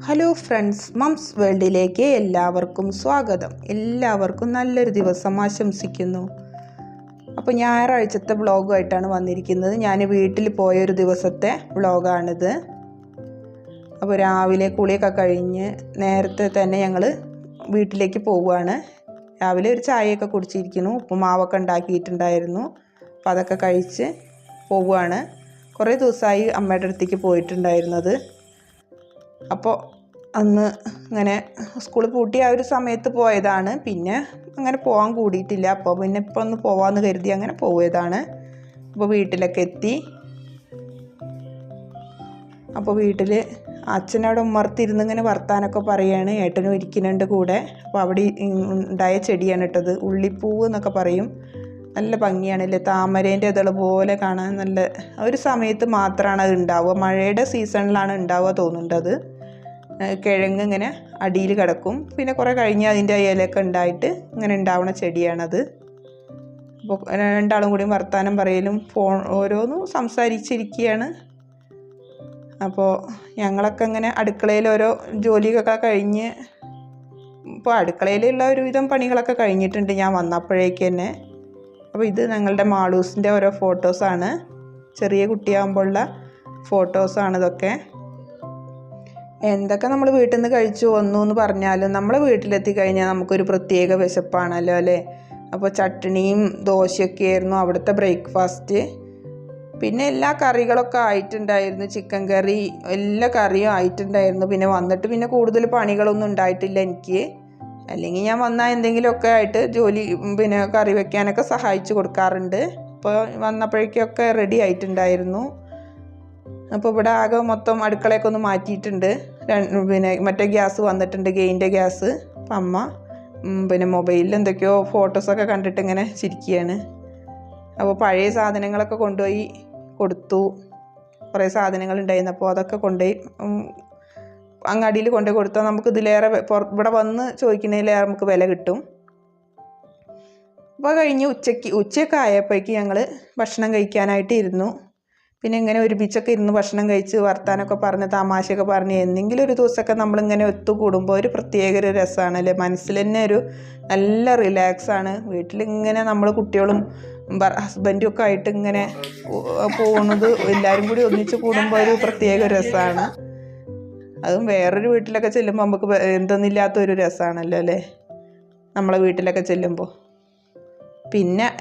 Hello friends moms വേൾഡിലേക്ക് എല്ലാവർക്കും സ്വാഗതം. എല്ലാവർക്കും നല്ലൊരു ദിവസം ആശംസിക്കുന്നു. അപ്പോൾ ഞായറാഴ്ചത്തെ വ്ളോഗുമായിട്ടാണ് വന്നിരിക്കുന്നത്. ഞാൻ വീട്ടിൽ പോയൊരു ദിവസത്തെ വ്ളോഗാണിത്. അപ്പോൾ രാവിലെ കുളിയൊക്കെ കഴിഞ്ഞ് നേരത്തെ തന്നെ ഞങ്ങൾ വീട്ടിലേക്ക് പോവുകയാണ്. രാവിലെ ഒരു ചായയൊക്കെ കുടിച്ചിരിക്കുന്നു. ഉപ്പുമാവൊക്കെ ഉണ്ടാക്കിയിട്ടുണ്ടായിരുന്നു. അപ്പോൾ അതൊക്കെ കഴിച്ച് പോവുകയാണ്. കുറേ ദിവസമായി അമ്മയുടെ അടുത്തേക്ക് പോയിട്ടുണ്ടായിരുന്നത്. അപ്പോൾ അന്ന് അങ്ങനെ സ്കൂൾ പൂട്ടി ആ ഒരു സമയത്ത് പോയതാണ്. പിന്നെ അങ്ങനെ പോകാൻ കൂടിയിട്ടില്ല. അപ്പോൾ പിന്നെ ഇപ്പോൾ ഒന്ന് പോവാമെന്ന് കരുതി അങ്ങനെ പോയതാണ്. അപ്പോൾ വീട്ടിലൊക്കെ എത്തി. അപ്പോൾ വീട്ടിൽ അച്ഛനവിടെ ഉമ്മർത്തിരുന്ന് ഇങ്ങനെ വർത്താനൊക്കെ പറയുകയാണ് ഏട്ടനും ഇരിക്കുന്നുണ്ട് കൂടെ. അപ്പോൾ അവിടെ ഉണ്ടായ ചെടിയാണ് ഇട്ടത് ഉള്ളിപ്പൂവ് എന്നൊക്കെ പറയും. നല്ല ഭംഗിയാണല്ലേ? താമരേന്റെ ഇതൾ പോലെ കാണാൻ നല്ല ഒരു സമയത്ത് മാത്രമാണ് അത് ഉണ്ടാവുക. മഴയുടെ സീസണിലാണ് ഉണ്ടാവുക തോന്നുന്നുണ്ട് അത് കിഴങ്ങ് ഇങ്ങനെ അടിയിൽ കിടക്കും. പിന്നെ കുറേ കഴിഞ്ഞ് അതിന്റെ ഇലയൊക്കെ ഉണ്ടായിട്ട് ഇങ്ങനെ ഉണ്ടാവുന്ന ചെടിയാണത്. അപ്പോൾ രണ്ടാളും കൂടി വർത്തമാനം പറയലും ഫോൺ ഓരോന്നും സംസാരിച്ചിരിക്കുകയാണ് അപ്പോൾ ഞങ്ങളൊക്കെ ഇങ്ങനെ അടുക്കളയിൽ ഓരോ ജോലിയൊക്കെ കഴിഞ്ഞ് ഇപ്പോൾ അടുക്കളയിലുള്ള ഒരുവിധം പണികളൊക്കെ കഴിഞ്ഞിട്ടുണ്ട് ഞാൻ വന്നപ്പോഴേക്ക് തന്നെ. അപ്പോൾ ഇത് ഞങ്ങളുടെ മാളൂസിന്റെ ഓരോ ഫോട്ടോസാണ്. ചെറിയ കുട്ടിയാകുമ്പോഴുള്ള ഫോട്ടോസാണ് ഇതൊക്കെ. എന്തൊക്കെ നമ്മൾ വീട്ടിൽ നിന്ന് കഴിച്ചു വന്നു എന്ന് പറഞ്ഞാലും നമ്മൾ വീട്ടിലെത്തി കഴിഞ്ഞാൽ നമുക്കൊരു പ്രത്യേക വിശപ്പാണല്ലോ അല്ലേ? അപ്പോൾ ചട്ടണിയും ദോശയൊക്കെ ആയിരുന്നു അവിടുത്തെ ബ്രേക്ക്ഫാസ്റ്റ്. പിന്നെ എല്ലാ കറികളൊക്കെ ആയിട്ടുണ്ടായിരുന്നു. ചിക്കൻ കറി എല്ലാ കറിയും ആയിട്ടുണ്ടായിരുന്നു. പിന്നെ വന്നിട്ട് പിന്നെ കൂടുതൽ പണികളൊന്നും ഉണ്ടായിട്ടില്ല എനിക്ക്. അല്ലെങ്കിൽ ഞാൻ വന്നാൽ എന്തെങ്കിലുമൊക്കെ ആയിട്ട് ജോലി പിന്നെ കറി വെക്കാനൊക്കെ സഹായിച്ചു കൊടുക്കാറുണ്ട്. അപ്പോൾ വന്നപ്പോഴേക്കൊക്കെ റെഡി ആയിട്ടുണ്ടായിരുന്നു. അപ്പോൾ ഇവിടെ ആകെ മൊത്തം അടുക്കളയൊക്കെ ഒന്ന് മാറ്റിയിട്ടുണ്ട്. പിന്നെ മറ്റേ ഗ്യാസ് വന്നിട്ടുണ്ട് ഗെയിന്റെ ഗ്യാസ് അമ്മ പിന്നെ മൊബൈലിൽ എന്തൊക്കെയോ ഫോട്ടോസൊക്കെ കണ്ടിട്ട് ഇങ്ങനെ ചിരിക്കുകയാണ്. അപ്പോൾ പഴയ സാധനങ്ങളൊക്കെ കൊണ്ടുപോയി കൊടുത്തു. കുറേ സാധനങ്ങൾ ഉണ്ടായിരുന്നു. അപ്പോൾ അതൊക്കെ കൊണ്ടുപോയി അങ്ങാടിയിൽ കൊണ്ടുപോയി കൊടുത്താൽ നമുക്ക് ഇതിലേറെ ഇവിടെ വന്ന് ചോദിക്കുന്നതിലേറെ നമുക്ക് വില കിട്ടും. അപ്പോൾ കഴിഞ്ഞ് ഉച്ചയ്ക്ക് ഉച്ചയൊക്കെ ആയപ്പോഴേക്ക് ഞങ്ങൾ ഭക്ഷണം കഴിക്കാനായിട്ട് ഇരുന്നു. പിന്നെ ഇങ്ങനെ ഒരുമിച്ചൊക്കെ ഇരുന്ന് ഭക്ഷണം കഴിച്ച് വർത്താനമൊക്കെ പറഞ്ഞ് തമാശയൊക്കെ പറഞ്ഞ് എന്തെങ്കിലും ഒരു ദിവസമൊക്കെ നമ്മളിങ്ങനെ ഒത്തുകൂടുമ്പോൾ ഒരു പ്രത്യേക ഒരു രസമാണ് അല്ലേ? മനസ്സിൽ തന്നെ ഒരു നല്ല റിലാക്സാണ് വീട്ടിലിങ്ങനെ നമ്മൾ കുട്ടികളും ഹസ്ബൻഡും ഒക്കെ ആയിട്ട് ഇങ്ങനെ പോകുന്നത് എല്ലാവരും കൂടി ഒന്നിച്ച് കൂടുമ്പോൾ ഒരു പ്രത്യേക രസമാണ്. അതും വേറൊരു വീട്ടിലൊക്കെ ചെല്ലുമ്പോൾ നമുക്ക് എന്തെന്നില്ലാത്തൊരു രസമാണല്ലോ അല്ലേ? നമ്മളെ വീട്ടിലൊക്കെ ചെല്ലുമ്പോൾ. പിന്നെ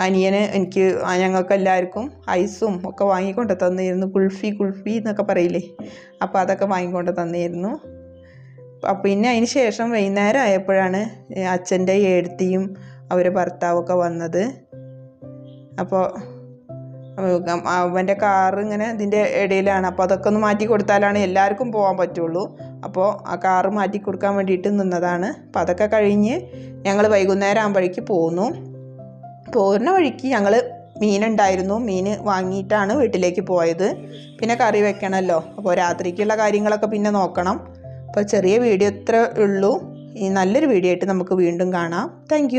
അനിയന് എനിക്ക് ഞങ്ങൾക്ക് എല്ലാവർക്കും ഐസും ഒക്കെ വാങ്ങിക്കൊണ്ട് തന്നിരുന്നു. കുൾഫി കുൾഫി എന്നൊക്കെ പറയില്ലേ? അപ്പോൾ അതൊക്കെ വാങ്ങിക്കൊണ്ട് തന്നിരുന്നു. പിന്നെ അതിന് ശേഷം വൈകുന്നേരം ആയപ്പോഴാണ് അച്ഛന്റെ എഴുത്തിയും അവരെ ഭർത്താവൊക്കെ വന്നത്. അപ്പോൾ അവന്റെ കാറ് ഇങ്ങനെ ഇതിന്റെ ഇടയിലാണ്. അപ്പോൾ അതൊക്കെ ഒന്ന് മാറ്റി കൊടുത്താലാണ് എല്ലാവർക്കും പോകാൻ പറ്റുള്ളൂ. അപ്പോൾ ആ കാറ് മാറ്റി കൊടുക്കാൻ വേണ്ടിയിട്ട് നിന്നതാണ്. അപ്പോൾ അതൊക്കെ കഴിഞ്ഞ് ഞങ്ങൾ വൈകുന്നേരം ആകുമ്പോഴേക്ക് പോന്നു. പോരുന്ന വഴിക്ക് ഞങ്ങൾ മീനുണ്ടായിരുന്നു. മീൻ വാങ്ങിയിട്ടാണ് വീട്ടിലേക്ക് പോയത്. പിന്നെ കറി വെക്കണമല്ലോ അപ്പോൾ രാത്രിക്കുള്ള കാര്യങ്ങളൊക്കെ പിന്നെ നോക്കണം. അപ്പോൾ ചെറിയ വീഡിയോ ഇത്ര ഉള്ളൂ. ഈ നല്ലൊരു വീഡിയോ ആയിട്ട് നമുക്ക് വീണ്ടും കാണാം. താങ്ക്